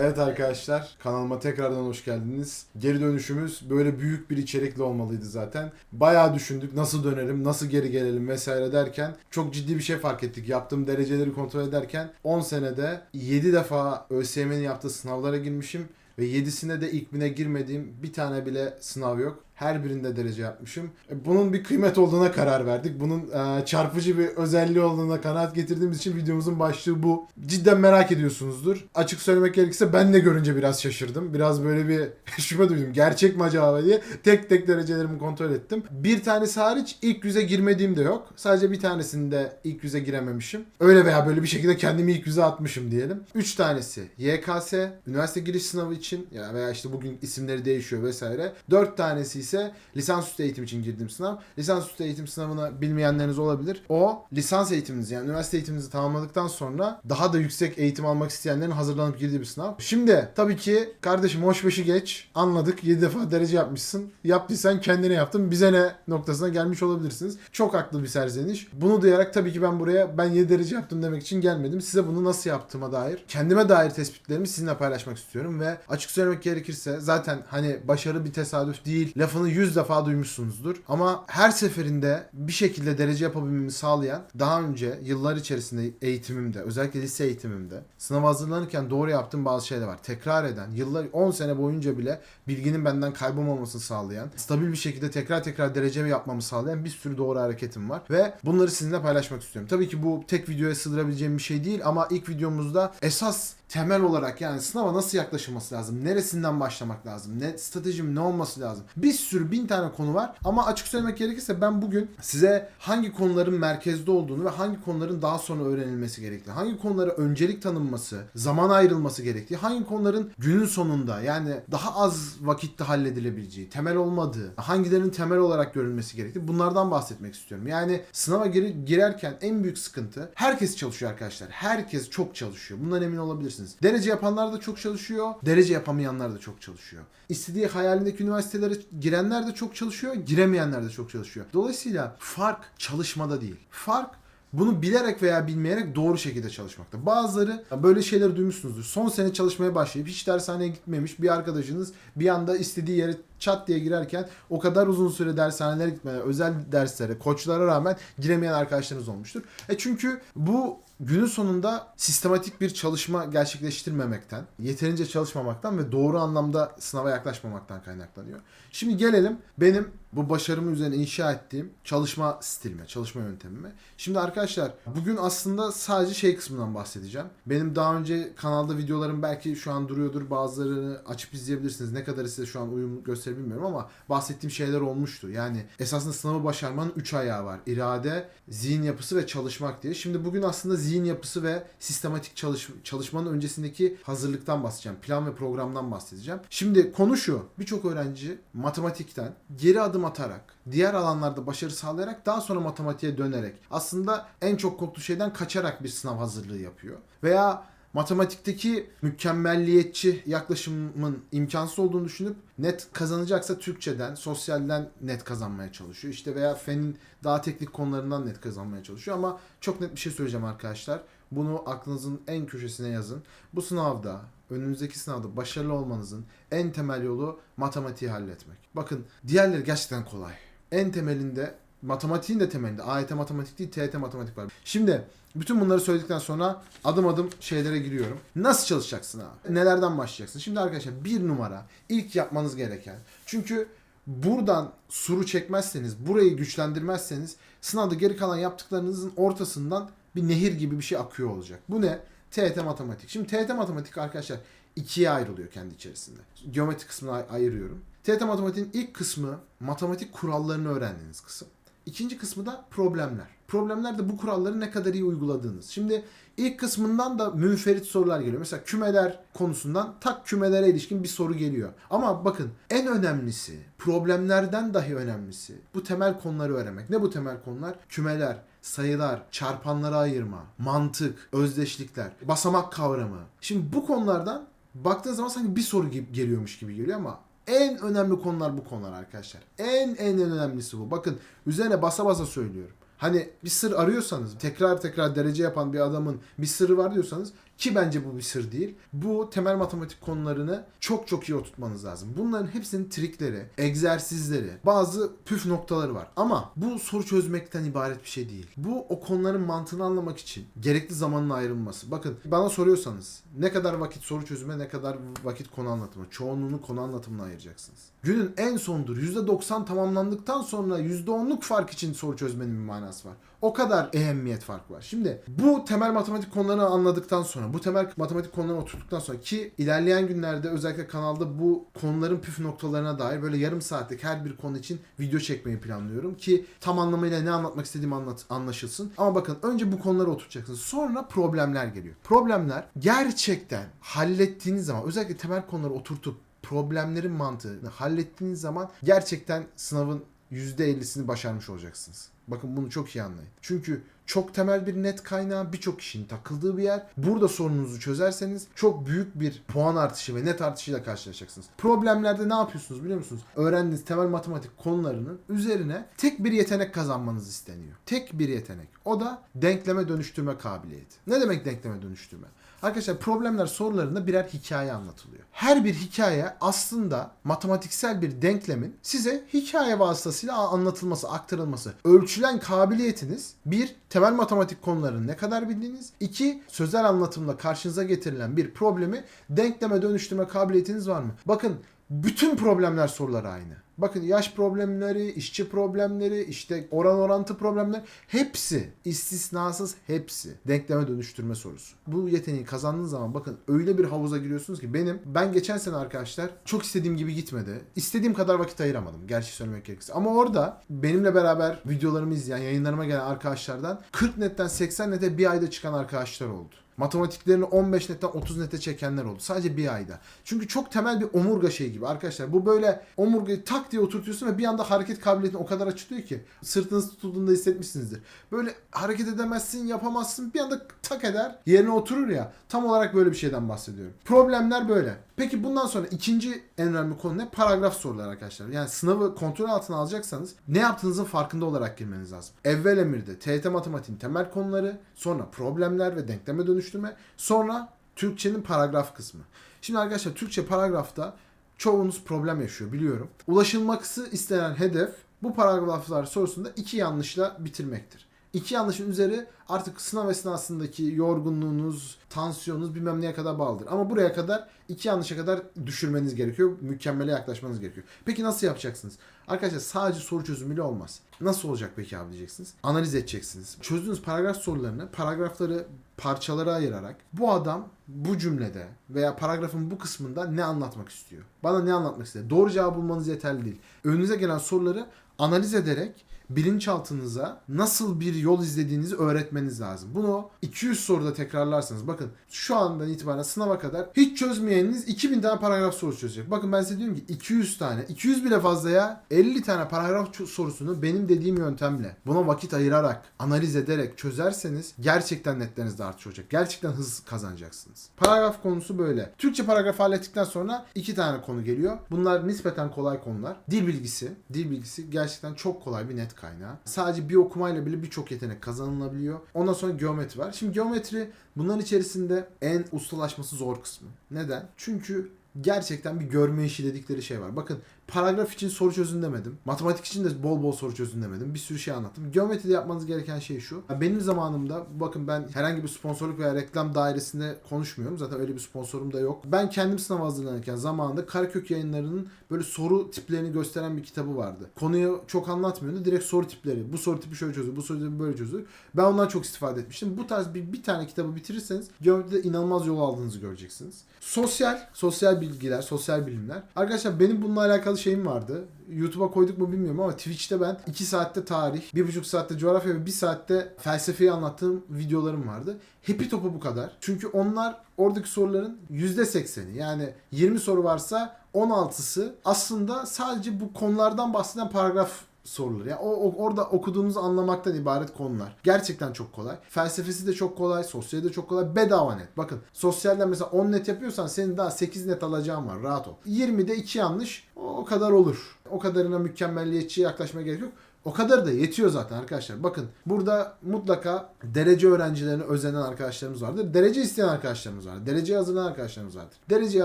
Evet arkadaşlar kanalıma tekrardan hoş geldiniz. Geri dönüşümüz böyle büyük bir içerikli olmalıydı zaten. Bayağı düşündük nasıl dönelim, nasıl geri gelelim vesaire derken çok ciddi bir şey fark ettik. Yaptığım dereceleri kontrol ederken 10 senede 7 defa ÖSYM'nin yaptığı sınavlara girmişim. Ve 7'sine de ilk bine girmediğim bir tane bile sınav yok. Her birinde derece yapmışım. E, Bunun bir kıymet olduğuna karar verdik. Bunun e, çarpıcı bir özelliği olduğuna kanaat getirdiğimiz için videomuzun başlığı bu. Cidden merak ediyorsunuzdur. Açık söylemek gerekirse ben de görünce biraz şaşırdım. Biraz böyle bir şüphe duydum. Gerçek mi acaba diye tek tek derecelerimi kontrol ettim. Bir tanesi hariç ilk yüze girmediğim de yok. Sadece bir tanesinde ilk yüze girememişim. Öyle veya böyle bir şekilde kendimi ilk yüze atmışım diyelim. Üç tanesi YKS, üniversite giriş sınavı için ya veya işte bugün isimleri değişiyor vesaire. Dört tanesi ise lisansüstü eğitim için girdiğim sınav. Lisansüstü eğitim sınavını bilmeyenleriniz olabilir. O lisans eğitiminizi yani üniversite eğitiminizi tamamladıktan sonra daha da yüksek eğitim almak isteyenlerin hazırlanıp girdiği bir sınav. Şimdi tabii ki kardeşim hoş beşi geç. Anladık 7 defa derece yapmışsın. Yaptıysan kendine yaptın. Bize ne noktasına gelmiş olabilirsiniz. Çok haklı bir serzeniş. Bunu duyarak tabii ki ben buraya ben 7 derece yaptım demek için gelmedim. Size bunu nasıl yaptığıma dair, kendime dair tespitlerimi sizinle paylaşmak istiyorum ve açık söylemek gerekirse zaten hani başarı bir tesadüf değil. Lafını 100 defa duymuşsunuzdur. Ama her seferinde bir şekilde derece yapabilmemi sağlayan daha önce yıllar içerisinde eğitimimde, özellikle lise eğitimimde sınava hazırlanırken doğru yaptığım bazı şeyler var. Tekrar eden, yıllar 10 sene boyunca bile bilginin benden kaybolmamasını sağlayan, stabil bir şekilde tekrar tekrar derece yapmamı sağlayan bir sürü doğru hareketim var ve bunları sizinle paylaşmak istiyorum. Tabii ki bu tek videoya sığdırabileceğim bir şey değil ama ilk videomuzda esas temel olarak yani sınava nasıl yaklaşılması lazım? Neresinden başlamak lazım? Ne stratejim ne olması lazım? Bir sürü bin tane konu var ama açık söylemek gerekirse ben bugün size hangi konuların merkezde olduğunu ve hangi konuların daha sonra öğrenilmesi gerektiği, hangi konulara öncelik tanınması, zaman ayrılması gerektiği, hangi konuların günün sonunda yani daha az vakitte halledilebileceği, temel olmadığı, hangilerinin temel olarak görülmesi gerektiği bunlardan bahsetmek istiyorum. Yani sınava gir- girerken en büyük sıkıntı herkes çalışıyor arkadaşlar. Herkes çok çalışıyor. Bundan emin olabilirsiniz. Derece yapanlar da çok çalışıyor. Derece yapamayanlar da çok çalışıyor. İstediği hayalindeki üniversitelere girenler de çok çalışıyor. Giremeyenler de çok çalışıyor. Dolayısıyla fark çalışmada değil. Fark bunu bilerek veya bilmeyerek doğru şekilde çalışmakta. Bazıları böyle şeyleri duymuşsunuzdur. Son sene çalışmaya başlayıp hiç dershaneye gitmemiş bir arkadaşınız bir anda istediği yere çat diye girerken o kadar uzun süre dershanelere gitmeden, özel derslere, koçlara rağmen giremeyen arkadaşlarınız olmuştur. E çünkü bu günün sonunda sistematik bir çalışma gerçekleştirmemekten, yeterince çalışmamaktan ve doğru anlamda sınava yaklaşmamaktan kaynaklanıyor. Şimdi gelelim benim bu başarımı üzerine inşa ettiğim çalışma stilime, çalışma yöntemime. Şimdi arkadaşlar bugün aslında sadece şey kısmından bahsedeceğim. Benim daha önce kanalda videolarım belki şu an duruyordur. Bazılarını açıp izleyebilirsiniz. Ne kadar size şu an uyum gösterir bilmiyorum ama bahsettiğim şeyler olmuştu. Yani esasında sınavı başarmanın 3 ayağı var. İrade, zihin yapısı ve çalışmak diye. Şimdi bugün aslında zihin yapısı ve sistematik çalış çalışmanın öncesindeki hazırlıktan bahsedeceğim. Plan ve programdan bahsedeceğim. Şimdi konu şu. Birçok öğrenci matematikten geri adım atarak, diğer alanlarda başarı sağlayarak daha sonra matematiğe dönerek aslında en çok korktuğu şeyden kaçarak bir sınav hazırlığı yapıyor. Veya matematikteki mükemmelliyetçi yaklaşımın imkansız olduğunu düşünüp net kazanacaksa Türkçeden, sosyalden net kazanmaya çalışıyor. İşte veya fenin daha teknik konularından net kazanmaya çalışıyor ama çok net bir şey söyleyeceğim arkadaşlar. Bunu aklınızın en köşesine yazın. Bu sınavda, önünüzdeki sınavda başarılı olmanızın en temel yolu matematiği halletmek. Bakın diğerleri gerçekten kolay. En temelinde matematiğin de temelinde AYT matematik değil TYT matematik var. Şimdi bütün bunları söyledikten sonra adım adım şeylere giriyorum. Nasıl çalışacaksın abi? Nelerden başlayacaksın? Şimdi arkadaşlar bir numara ilk yapmanız gereken. Çünkü buradan suru çekmezseniz, burayı güçlendirmezseniz sınavda geri kalan yaptıklarınızın ortasından bir nehir gibi bir şey akıyor olacak. Bu ne? TET matematik. Şimdi TET matematik arkadaşlar ikiye ayrılıyor kendi içerisinde. Geometri kısmını ay- ayırıyorum. TET matematiğin ilk kısmı matematik kurallarını öğrendiğiniz kısım. İkinci kısmı da problemler. Problemler de bu kuralları ne kadar iyi uyguladığınız. Şimdi ilk kısmından da münferit sorular geliyor. Mesela kümeler konusundan tak kümelere ilişkin bir soru geliyor. Ama bakın en önemlisi, problemlerden dahi önemlisi bu temel konuları öğrenmek. Ne bu temel konular? Kümeler, sayılar, çarpanlara ayırma, mantık, özdeşlikler, basamak kavramı. Şimdi bu konulardan baktığın zaman sanki bir soru gibi geliyormuş gibi geliyor ama en önemli konular bu konular arkadaşlar. En en en önemlisi bu. Bakın üzerine basa basa söylüyorum. Hani bir sır arıyorsanız, tekrar tekrar derece yapan bir adamın bir sırrı var diyorsanız ki bence bu bir sır değil. Bu temel matematik konularını çok çok iyi oturtmanız lazım. Bunların hepsinin trikleri, egzersizleri, bazı püf noktaları var. Ama bu soru çözmekten ibaret bir şey değil. Bu o konuların mantığını anlamak için gerekli zamanın ayrılması. Bakın bana soruyorsanız ne kadar vakit soru çözüme ne kadar vakit konu anlatıma. Çoğunluğunu konu anlatımına ayıracaksınız. Günün en sondur %90 tamamlandıktan sonra %10'luk fark için soru çözmenin bir manası var. O kadar ehemmiyet farkı var. Şimdi bu temel matematik konularını anladıktan sonra, bu temel matematik konularına oturduktan sonra ki ilerleyen günlerde özellikle kanalda bu konuların püf noktalarına dair böyle yarım saatlik her bir konu için video çekmeyi planlıyorum ki tam anlamıyla ne anlatmak istediğim anlat, anlaşılsın. Ama bakın önce bu konuları oturtacaksınız. Sonra problemler geliyor. Problemler gerçekten hallettiğiniz zaman özellikle temel konuları oturtup problemlerin mantığını hallettiğiniz zaman gerçekten sınavın %50'sini başarmış olacaksınız. Bakın bunu çok iyi anlayın. Çünkü çok temel bir net kaynağı birçok kişinin takıldığı bir yer. Burada sorununuzu çözerseniz çok büyük bir puan artışı ve net artışıyla karşılaşacaksınız. Problemlerde ne yapıyorsunuz biliyor musunuz? Öğrendiğiniz temel matematik konularının üzerine tek bir yetenek kazanmanız isteniyor. Tek bir yetenek. O da denkleme dönüştürme kabiliyeti. Ne demek denkleme dönüştürme? Arkadaşlar problemler sorularında birer hikaye anlatılıyor. Her bir hikaye aslında matematiksel bir denklemin size hikaye vasıtasıyla anlatılması, aktarılması. Ölçülen kabiliyetiniz bir temel matematik konularını ne kadar bildiğiniz, iki sözel anlatımla karşınıza getirilen bir problemi denkleme dönüştürme kabiliyetiniz var mı? Bakın bütün problemler soruları aynı. Bakın yaş problemleri, işçi problemleri, işte oran orantı problemler hepsi istisnasız hepsi denkleme dönüştürme sorusu. Bu yeteneği kazandığınız zaman bakın öyle bir havuza giriyorsunuz ki benim ben geçen sene arkadaşlar çok istediğim gibi gitmedi. İstediğim kadar vakit ayıramadım gerçi söylemek gerekirse. Ama orada benimle beraber videolarımı izleyen, yayınlarıma gelen arkadaşlardan 40 netten 80 nete bir ayda çıkan arkadaşlar oldu. Matematiklerini 15 netten 30 nete çekenler oldu. Sadece bir ayda. Çünkü çok temel bir omurga şey gibi arkadaşlar. Bu böyle omurgayı tak diye oturtuyorsun ve bir anda hareket kabiliyetini o kadar açılıyor ki. Sırtınız tutulduğunda hissetmişsinizdir. Böyle hareket edemezsin, yapamazsın. Bir anda tak eder, yerine oturur ya. Tam olarak böyle bir şeyden bahsediyorum. Problemler böyle. Peki bundan sonra ikinci en önemli konu ne? Paragraf sorular arkadaşlar. Yani sınavı kontrol altına alacaksanız ne yaptığınızın farkında olarak girmeniz lazım. Evvel emirde TYT matematiğin temel konuları, sonra problemler ve denkleme dönüştürme, sonra Türkçenin paragraf kısmı. Şimdi arkadaşlar Türkçe paragrafta çoğunuz problem yaşıyor biliyorum. Ulaşılması istenen hedef bu paragraflar sorusunda iki yanlışla bitirmektir. İki yanlışın üzeri artık sınav esnasındaki yorgunluğunuz, tansiyonunuz bilmem neye kadar bağlıdır. Ama buraya kadar iki yanlışa kadar düşürmeniz gerekiyor. Mükemmele yaklaşmanız gerekiyor. Peki nasıl yapacaksınız? Arkadaşlar sadece soru çözümüyle olmaz. Nasıl olacak peki abi diyeceksiniz. Analiz edeceksiniz. Çözdüğünüz paragraf sorularını paragrafları parçalara ayırarak bu adam bu cümlede veya paragrafın bu kısmında ne anlatmak istiyor? Bana ne anlatmak istiyor? Doğru cevabı bulmanız yeterli değil. Önünüze gelen soruları analiz ederek bilinçaltınıza nasıl bir yol izlediğinizi öğretmeniz lazım. Bunu 200 soruda tekrarlarsanız bakın şu andan itibaren sınava kadar hiç çözmeyeniniz 2000 tane paragraf sorusu çözecek. Bakın ben size diyorum ki 200 tane, 200 bile fazla ya 50 tane paragraf sorusunu benim dediğim yöntemle buna vakit ayırarak, analiz ederek çözerseniz gerçekten netleriniz de artış. Gerçekten hız kazanacaksınız. Paragraf konusu böyle. Türkçe paragrafı hallettikten sonra iki tane konu geliyor. Bunlar nispeten kolay konular. Dil bilgisi. Dil bilgisi gerçekten çok kolay bir net kaynağı. Sadece bir okumayla bile birçok yetenek kazanılabiliyor. Ondan sonra geometri var. Şimdi geometri bunların içerisinde en ustalaşması zor kısmı. Neden? Çünkü gerçekten bir görme işi dedikleri şey var. Bakın paragraf için soru çözün demedim. Matematik için de bol bol soru çözün demedim. Bir sürü şey anlattım. Geometride yapmanız gereken şey şu. Benim zamanımda bakın ben herhangi bir sponsorluk veya reklam dairesinde konuşmuyorum. Zaten öyle bir sponsorum da yok. Ben kendim sınava hazırlanırken zamanında Karakök yayınlarının böyle soru tiplerini gösteren bir kitabı vardı. Konuyu çok anlatmıyordu. Direkt soru tipleri. Bu soru tipi şöyle çözülür, bu soru tipi böyle çözülür. Ben ondan çok istifade etmiştim. Bu tarz bir, bir tane kitabı bitirirseniz geometride inanılmaz yol aldığınızı göreceksiniz. Sosyal, sosyal bilgiler, sosyal bilimler. Arkadaşlar benim bununla alakalı şeyim vardı. YouTube'a koyduk mu bilmiyorum ama Twitch'te ben 2 saatte tarih, 1,5 saatte coğrafya ve 1 saatte felsefeyi anlattığım videolarım vardı. Hepi topu bu kadar. Çünkü onlar oradaki soruların %80'i yani 20 soru varsa 16'sı aslında sadece bu konulardan bahseden paragraf soruları. Yani o, o- orada okuduğunuzu anlamaktan ibaret konular. Gerçekten çok kolay. Felsefesi de çok kolay, sosyali de çok kolay. Bedava net. Bakın sosyalden mesela 10 net yapıyorsan senin daha 8 net alacağın var. Rahat ol. 20'de 2 yanlış o, kadar olur. O kadarına mükemmelliyetçiye yaklaşmaya gerek yok. O kadar da yetiyor zaten arkadaşlar. Bakın burada mutlaka derece öğrencilerine özenen arkadaşlarımız vardır. Derece isteyen arkadaşlarımız vardır. Dereceye hazırlanan arkadaşlarımız vardır. Dereceye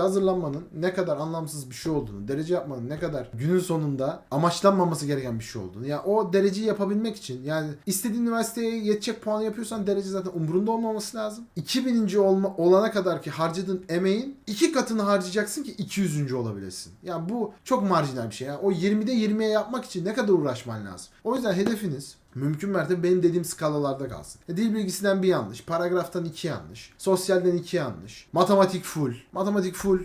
hazırlanmanın ne kadar anlamsız bir şey olduğunu, derece yapmanın ne kadar günün sonunda amaçlanmaması gereken bir şey olduğunu. Yani o dereceyi yapabilmek için yani istediğin üniversiteye yetecek puanı yapıyorsan derece zaten umurunda olmaması lazım. 2000. olma, olana kadar ki harcadığın emeğin iki katını harcayacaksın ki 200. olabilesin. Yani bu çok marjinal bir şey. Yani o 20'de 20'ye yapmak için ne kadar uğraşman lazım. O yüzden hedefiniz mümkün mertebe benim dediğim skalalarda kalsın. E, Dil bilgisinden bir yanlış, paragraftan iki yanlış, sosyalden iki yanlış, matematik full. Matematik full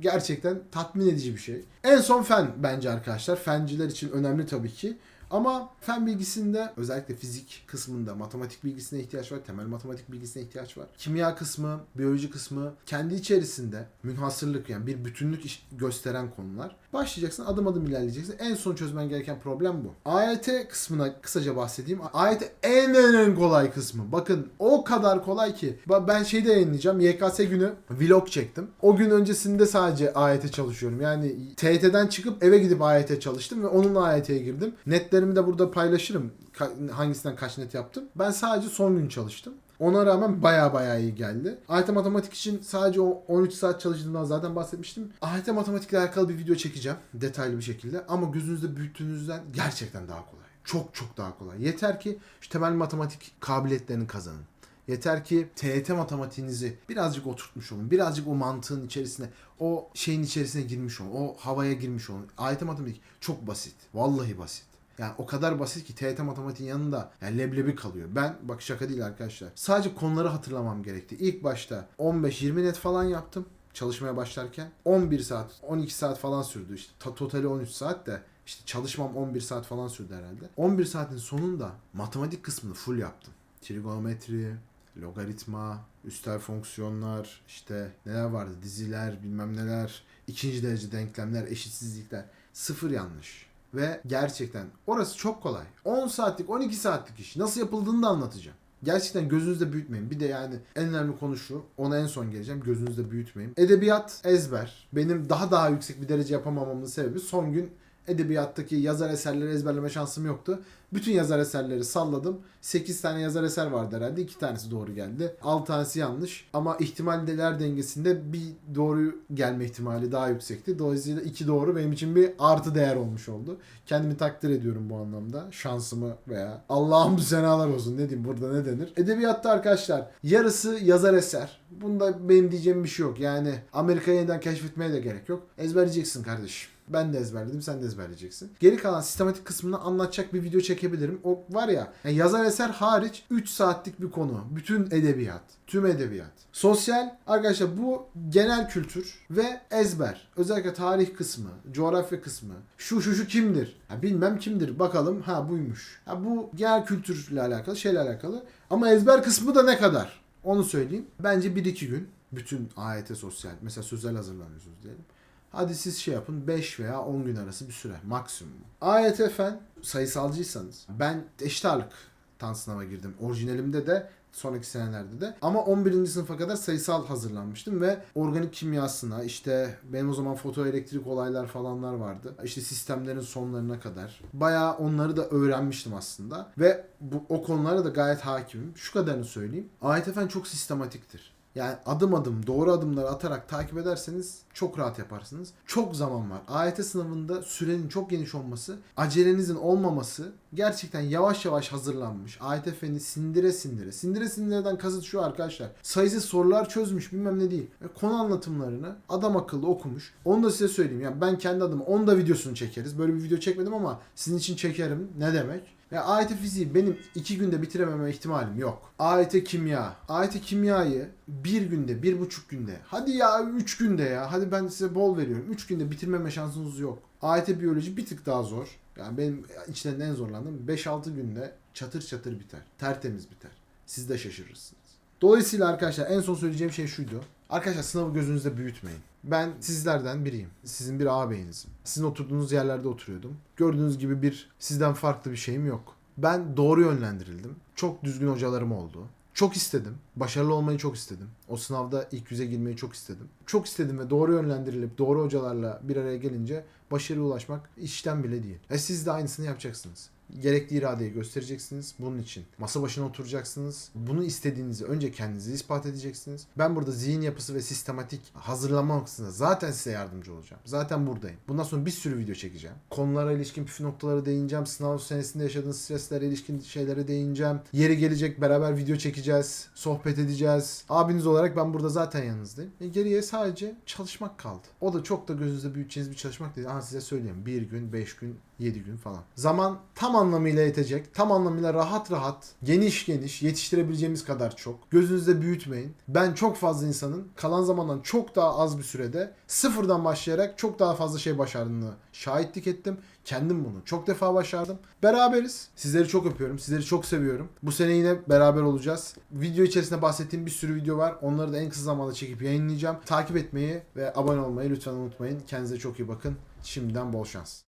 gerçekten tatmin edici bir şey. En son fen bence arkadaşlar. Fenciler için önemli tabii ki. Ama fen bilgisinde özellikle fizik kısmında matematik bilgisine ihtiyaç var. Temel matematik bilgisine ihtiyaç var. Kimya kısmı, biyoloji kısmı kendi içerisinde münhasırlık yani bir bütünlük gösteren konular. Başlayacaksın adım adım ilerleyeceksin. En son çözmen gereken problem bu. AYT kısmına kısaca bahsedeyim. AYT en en en kolay kısmı. Bakın o kadar kolay ki. Ben şeyde yayınlayacağım. YKS günü vlog çektim. O gün öncesinde sadece AYT çalışıyorum. Yani TYT'den çıkıp eve gidip AYT çalıştım ve onunla AYT'ye girdim. Netlerimi de burada paylaşırım. Ka- hangisinden kaç net yaptım. Ben sadece son gün çalıştım. Ona rağmen baya baya iyi geldi. AYT matematik için sadece o 13 saat çalıştığımdan zaten bahsetmiştim. AYT matematikle alakalı bir video çekeceğim detaylı bir şekilde ama gözünüzde büyüttüğünüzden gerçekten daha kolay. Çok çok daha kolay. Yeter ki şu temel matematik kabiliyetlerini kazanın. Yeter ki TYT matematiğinizi birazcık oturtmuş olun. Birazcık o mantığın içerisine, o şeyin içerisine girmiş olun. O havaya girmiş olun. AYT matematik çok basit. Vallahi basit. Yani o kadar basit ki TYT matematiğin yanında yani leblebi kalıyor. Ben bak şaka değil arkadaşlar. Sadece konuları hatırlamam gerekti. İlk başta 15-20 net falan yaptım çalışmaya başlarken. 11 saat, 12 saat falan sürdü işte. Ta- totali 13 saat de işte çalışmam 11 saat falan sürdü herhalde. 11 saatin sonunda matematik kısmını full yaptım. Trigonometri, logaritma, üstel fonksiyonlar, işte neler vardı diziler, bilmem neler, ikinci derece denklemler, eşitsizlikler. Sıfır yanlış. Ve gerçekten orası çok kolay. 10 saatlik, 12 saatlik iş. Nasıl yapıldığını da anlatacağım. Gerçekten gözünüzde büyütmeyin. Bir de yani en önemli konu şu. Ona en son geleceğim. Gözünüzde büyütmeyin. Edebiyat ezber. Benim daha daha yüksek bir derece yapamamamın sebebi son gün edebiyattaki yazar eserleri ezberleme şansım yoktu. Bütün yazar eserleri salladım. 8 tane yazar eser vardı herhalde. 2 tanesi doğru geldi. 6 tanesi yanlış. Ama ihtimaller dengesinde bir doğru gelme ihtimali daha yüksekti. Dolayısıyla 2 doğru benim için bir artı değer olmuş oldu. Kendimi takdir ediyorum bu anlamda. Şansımı veya Allah'ım senalar olsun. Ne diyeyim burada ne denir? Edebiyatta arkadaşlar yarısı yazar eser. Bunda benim diyeceğim bir şey yok. Yani Amerika'yı yeniden keşfetmeye de gerek yok. Ezberleyeceksin kardeşim. Ben de ezberledim, sen de ezberleyeceksin. Geri kalan sistematik kısmını anlatacak bir video çekebilirim. O var ya, yani yazar eser hariç 3 saatlik bir konu. Bütün edebiyat, tüm edebiyat. Sosyal, arkadaşlar bu genel kültür ve ezber. Özellikle tarih kısmı, coğrafya kısmı. Şu şu şu kimdir? Ha, bilmem kimdir. Bakalım ha buymuş. Ha, bu genel kültürle alakalı, şeyle alakalı. Ama ezber kısmı da ne kadar? Onu söyleyeyim. Bence 1-2 gün bütün AYT sosyal, mesela sözel hazırlanıyorsunuz diyelim. Hadi siz şey yapın 5 veya 10 gün arası bir süre maksimum. AYT fen sayısalcıysanız ben eşit ağırlıktan sınava girdim. Orijinalimde de sonraki senelerde de. Ama 11. sınıfa kadar sayısal hazırlanmıştım ve organik kimyasına işte benim o zaman fotoelektrik olaylar falanlar vardı. İşte sistemlerin sonlarına kadar. Bayağı onları da öğrenmiştim aslında. Ve bu, o konulara da gayet hakimim. Şu kadarını söyleyeyim. AYT fen çok sistematiktir. Yani adım adım doğru adımları atarak takip ederseniz çok rahat yaparsınız. Çok zaman var. AYT sınavında sürenin çok geniş olması, acelenizin olmaması gerçekten yavaş yavaş hazırlanmış. AYT feni sindire sindire. Sindire sindireden kasıt şu arkadaşlar. Sayısız sorular çözmüş bilmem ne değil. Ve konu anlatımlarını adam akıllı okumuş. Onu da size söyleyeyim. Yani ben kendi adıma onu da videosunu çekeriz. Böyle bir video çekmedim ama sizin için çekerim. Ne demek? Ya AYT fiziği benim iki günde bitirememe ihtimalim yok. AYT kimya. AYT kimyayı bir günde, bir buçuk günde. Hadi ya üç günde ya. Hadi ben size bol veriyorum. Üç günde bitirmeme şansınız yok. AYT biyoloji bir tık daha zor. Yani benim içlerinden en zorlandığım 5-6 günde çatır çatır biter. Tertemiz biter. Siz de şaşırırsınız. Dolayısıyla arkadaşlar en son söyleyeceğim şey şuydu. Arkadaşlar sınavı gözünüzde büyütmeyin. Ben sizlerden biriyim. Sizin bir ağabeyinizim. Sizin oturduğunuz yerlerde oturuyordum. Gördüğünüz gibi bir sizden farklı bir şeyim yok. Ben doğru yönlendirildim. Çok düzgün hocalarım oldu. Çok istedim. Başarılı olmayı çok istedim. O sınavda ilk yüze girmeyi çok istedim. Çok istedim ve doğru yönlendirilip doğru hocalarla bir araya gelince başarıya ulaşmak işten bile değil. E siz de aynısını yapacaksınız. Gerekli iradeyi göstereceksiniz. Bunun için masa başına oturacaksınız. Bunu istediğinizi önce kendinize ispat edeceksiniz. Ben burada zihin yapısı ve sistematik hazırlama noktasında zaten size yardımcı olacağım. Zaten buradayım. Bundan sonra bir sürü video çekeceğim. Konulara ilişkin püf noktaları değineceğim. Sınav senesinde yaşadığınız streslere ilişkin şeylere değineceğim. Yeri gelecek beraber video çekeceğiz. Sohbet edeceğiz. Abiniz olarak ben burada zaten yanınızdayım. E geriye sadece çalışmak kaldı. O da çok da gözünüzde büyüteceğiniz bir çalışmak değil. Aha size söyleyeyim. Bir gün, beş gün, 7 gün falan. Zaman tam anlamıyla yetecek. Tam anlamıyla rahat rahat, geniş geniş, yetiştirebileceğimiz kadar çok. Gözünüzde büyütmeyin. Ben çok fazla insanın kalan zamandan çok daha az bir sürede sıfırdan başlayarak çok daha fazla şey başardığını şahitlik ettim. Kendim bunu çok defa başardım. Beraberiz. Sizleri çok öpüyorum. Sizleri çok seviyorum. Bu sene yine beraber olacağız. Video içerisinde bahsettiğim bir sürü video var. Onları da en kısa zamanda çekip yayınlayacağım. Takip etmeyi ve abone olmayı lütfen unutmayın. Kendinize çok iyi bakın. Şimdiden bol şans.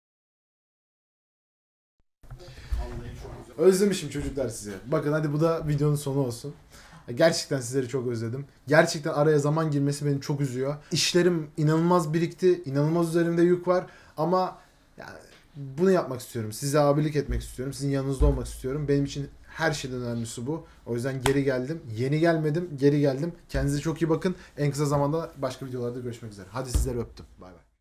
Özlemişim çocuklar sizi. Bakın hadi bu da videonun sonu olsun. Gerçekten sizleri çok özledim. Gerçekten araya zaman girmesi beni çok üzüyor. İşlerim inanılmaz birikti. İnanılmaz üzerimde yük var. Ama yani bunu yapmak istiyorum. Size abilik etmek istiyorum. Sizin yanınızda olmak istiyorum. Benim için her şeyden önemlisi bu. O yüzden geri geldim. Yeni gelmedim. Geri geldim. Kendinize çok iyi bakın. En kısa zamanda başka videolarda görüşmek üzere. Hadi sizleri öptüm. Bay bay.